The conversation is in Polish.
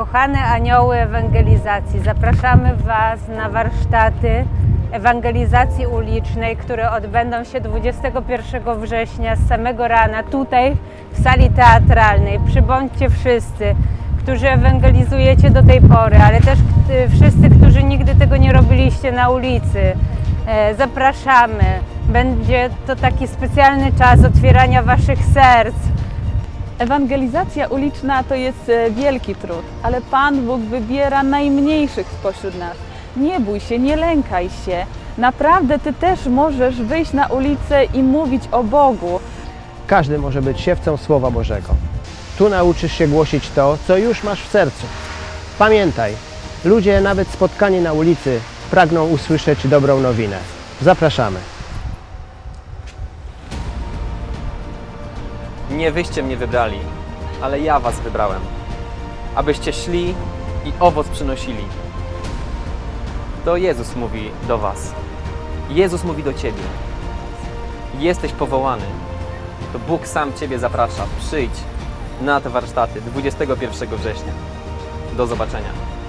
Kochane anioły ewangelizacji, zapraszamy Was na warsztaty ewangelizacji ulicznej, które odbędą się 21 września z samego rana tutaj w sali teatralnej. Przybądźcie wszyscy, którzy ewangelizujecie do tej pory, ale też y, wszyscy, którzy nigdy tego nie robiliście na ulicy. E, Zapraszamy. Będzie to taki specjalny czas otwierania Waszych serc, Ewangelizacja uliczna to jest e, wielki trud, ale Pan Bóg wybiera najmniejszych spośród nas. Nie bój się, nie lękaj się. Naprawdę Ty też możesz wyjść na ulicę i mówić o Bogu. Każdy może być siewcą Słowa Bożego. Tu nauczysz się głosić to, co już masz w sercu. Pamiętaj, ludzie nawet spotkani na ulicy pragną usłyszeć dobrą nowinę. Zapraszamy. Nie wyście mnie wybrali, ale ja was wybrałem, abyście szli i owoc przynosili. To Jezus mówi do was. Jezus mówi do ciebie. Jesteś powołany. To Bóg sam ciebie zaprasza. Przyjdź na te warsztaty 21 września. Do zobaczenia.